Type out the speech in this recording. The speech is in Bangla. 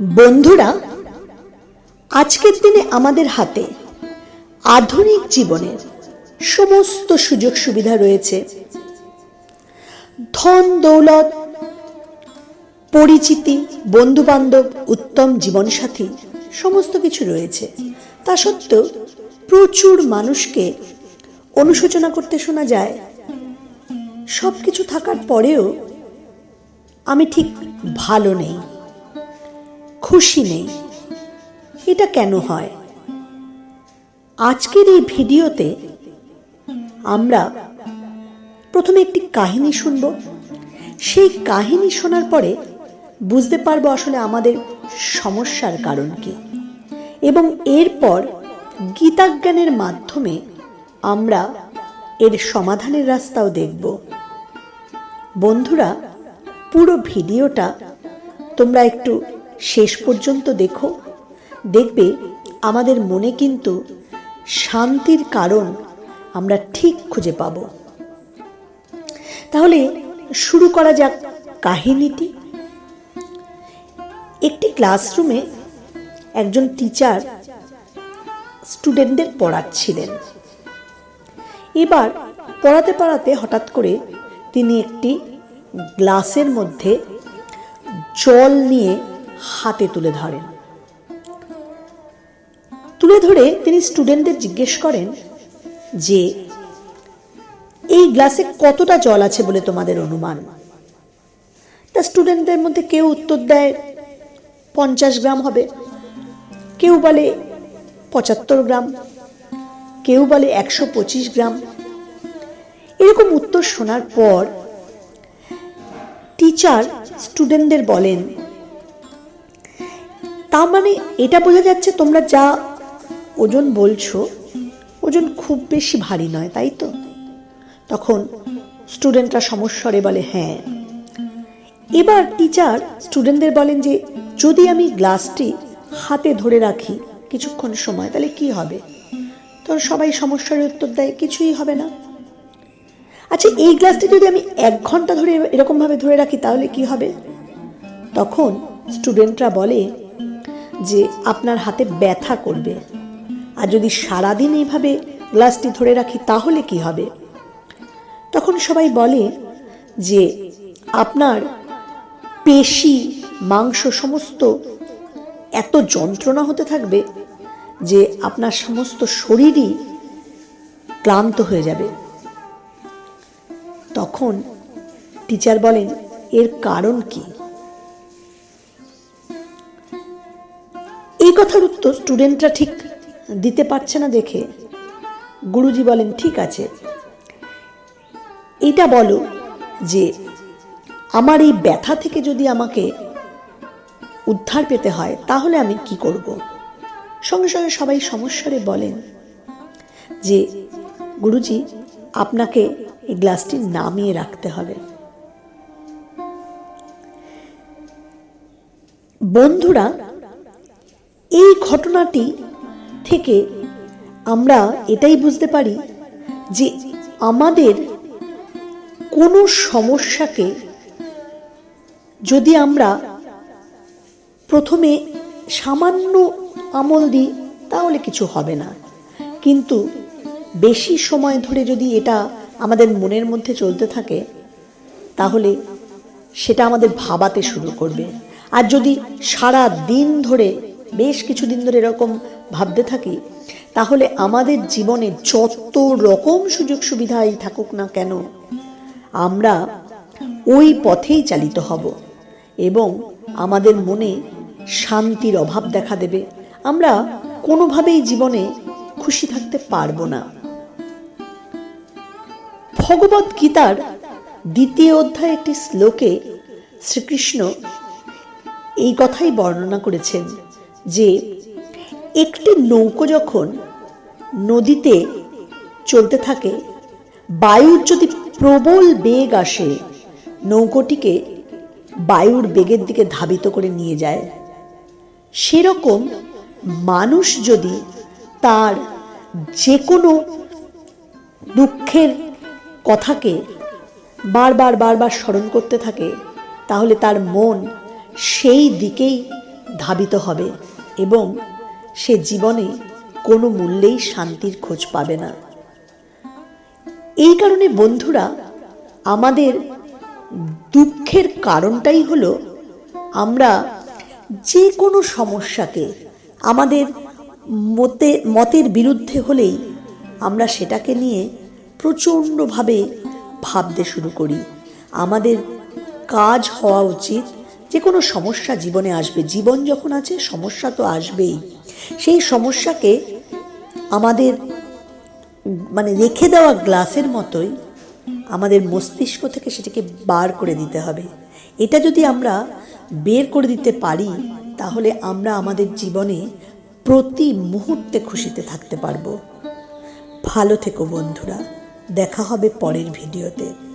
বন্ধুরা, আজকের দিনে আমাদের হাতে আধুনিক জীবনের সমস্ত সুযোগ সুবিধা রয়েছে। ধন, দৌলত, পরিচিতি বন্ধু বান্ধব উত্তম জীবনসাথী সমস্ত কিছু রয়েছে। তা সত্ত্বেও প্রচুর মানুষকে অনুশোচনা করতে শোনা যায়। সব কিছু থাকার পরেও আমি ঠিক ভালো নেই। খুশি নেই। এটা কেন হয়? আজকের এই ভিডিওতে আমরা প্রথমে একটি কাহিনী শুনব। সেই কাহিনী শোনার পরে বুঝতে পারব আসলে আমাদের সমস্যার কারণ কি। এবং এরপর গীতাজ্ঞানের মাধ্যমে আমরা এর সমাধানের রাস্তাও দেখব। বন্ধুরা, পুরো ভিডিওটা তোমরা একটু শেষ পর্যন্ত দেখো। দেখবে আমাদের মনে কিন্তু শান্তির কারণ আমরা ঠিক খুঁজে পাব। তাহলে শুরু করা যাক কাহিনীটি। একটি ক্লাসরুমে একজন টিচার স্টুডেন্টদের পড়াচ্ছিলেন। এবার পড়াতে পড়াতে হঠাৎ করে তিনি একটি গ্লাসের মধ্যে জল নিয়ে হাতে তুলে ধরেন। তুলে ধরে তিনি স্টুডেন্টদের জিজ্ঞেস করেন যে, এই গ্লাসে কতটা জল আছে বলে তোমাদের অনুমান? তা স্টুডেন্টদের মধ্যে কেউ উত্তর দেয়, পঞ্চাশ গ্রাম হবে। কেউ বলে, পঁচাত্তর গ্রাম। কেউ বলে, একশো পঁচিশ গ্রাম। এরকম উত্তর শোনার পর টিচার স্টুডেন্টদের বলেন তার মানে এটা বোঝা যাচ্ছে তোমরা যা ওজন বলছো, ওজন খুব বেশি ভারী নয়, তাই তো? তখন স্টুডেন্টরা সমস্বরে বলে হ্যাঁ। এবার টিচার স্টুডেন্টদের বলেন যে, যদি আমি গ্লাসটি হাতে ধরে রাখি কিছুক্ষণ সময়, তাহলে কি হবে? তখন সবাই সমস্যার উত্তর দেয়, কিছুই হবে না। আচ্ছা এই গ্লাসটি যদি আমি এক ঘণ্টা ধরে এরকমভাবে ধরে রাখি, তাহলে কি হবে? তখন স্টুডেন্টরা বলে যে আপনার হাতে ব্যথা করবে। আর যদি সারাদিন এইভাবে গ্লাসটি ধরে রাখি, তাহলে কি হবে? তখন সবাই বলে যে, আপনার পেশি, মাংস সমস্ত এত যন্ত্রণা হতে থাকবে যে আপনার সমস্ত শরীরই ক্লান্ত হয়ে যাবে। তখন টিচার বলেন, এর কারণ কি? কথার উত্তর স্টুডেন্টরা ঠিক দিতে পারছে না দেখে গুরুজি বলেন, ঠিক আছে। এটা বলো যে, আমার এই ব্যথা থেকে যদি আমাকে উদ্ধার পেতে হয়, তাহলে আমি কি করব? সঙ্গে সঙ্গে সবাই সমস্যারে বলেন যে, গুরুজি, আপনাকে এই গ্লাসটি নামিয়ে রাখতে হবে। বন্ধুরা এই ঘটনাটি থেকে আমরা এটাই বুঝতে পারি যে আমাদের কোনো সমস্যাকে যদি আমরা প্রথমে সামান্য আমল দিই, তাহলে কিছু হবে না। কিন্তু বেশি সময় ধরে যদি এটা আমাদের মনের মধ্যে চলতে থাকে, তাহলে সেটা আমাদের ভাবাতে শুরু করবে। আর যদি সারা দিন ধরে বেশ কিছুদিন ধরে এরকম ভাবতে থাকি, তাহলে আমাদের জীবনে যত রকম সুযোগ সুবিধাই থাকুক না কেন, আমরা ওই পথেই চালিত হব এবং আমাদের মনে শান্তির অভাব দেখা দেবে। আমরা কোনোভাবেই জীবনে খুশি থাকতে পারব না। ভগবত গীতার দ্বিতীয় অধ্যায় একটি শ্লোকে শ্রীকৃষ্ণ এই কথাই বর্ণনা করেছেন। যে একটি নৌকো যখন নদীতে চলতে থাকে, বায়ুর যদি প্রবল বেগ আসে, নৌকোটিকে বায়ুর বেগের দিকে ধাবিত করে নিয়ে যায়। সেরকম মানুষ যদি তার যে কোনো দুঃখের কথাকে বারবার বারবার স্মরণ করতে থাকে, তাহলে তার মন সেই দিকেই ধাবিত হবে। এবং সে জীবনে কোনো মূল্যেই শান্তির খোঁজ পাবে না। এই কারণে বন্ধুরা, আমাদের দুঃখের কারণটাই হলো আমরা যে কোনো সমস্যাকে আমাদের মতে, মতের বিরুদ্ধে হলেই আমরা সেটাকে নিয়ে প্রচণ্ডভাবে ভাবতে শুরু করি। আমাদের কাজ হওয়া উচিত যে কোনো সমস্যা জীবনে আসবে, জীবন যখন আছে, সমস্যা তো আসবেই। সেই সমস্যাকে আমাদের মানে রেখে দেওয়া গ্লাসের মতোই আমাদের মস্তিষ্ক থেকে সেটাকে বার করে দিতে হবে। এটা যদি আমরা বের করে দিতে পারি, তাহলে আমরা আমাদের জীবনে প্রতি মুহূর্তে খুশিতে থাকতে পারব। ভালো থেকো বন্ধুরা, দেখা হবে পরের ভিডিওতে।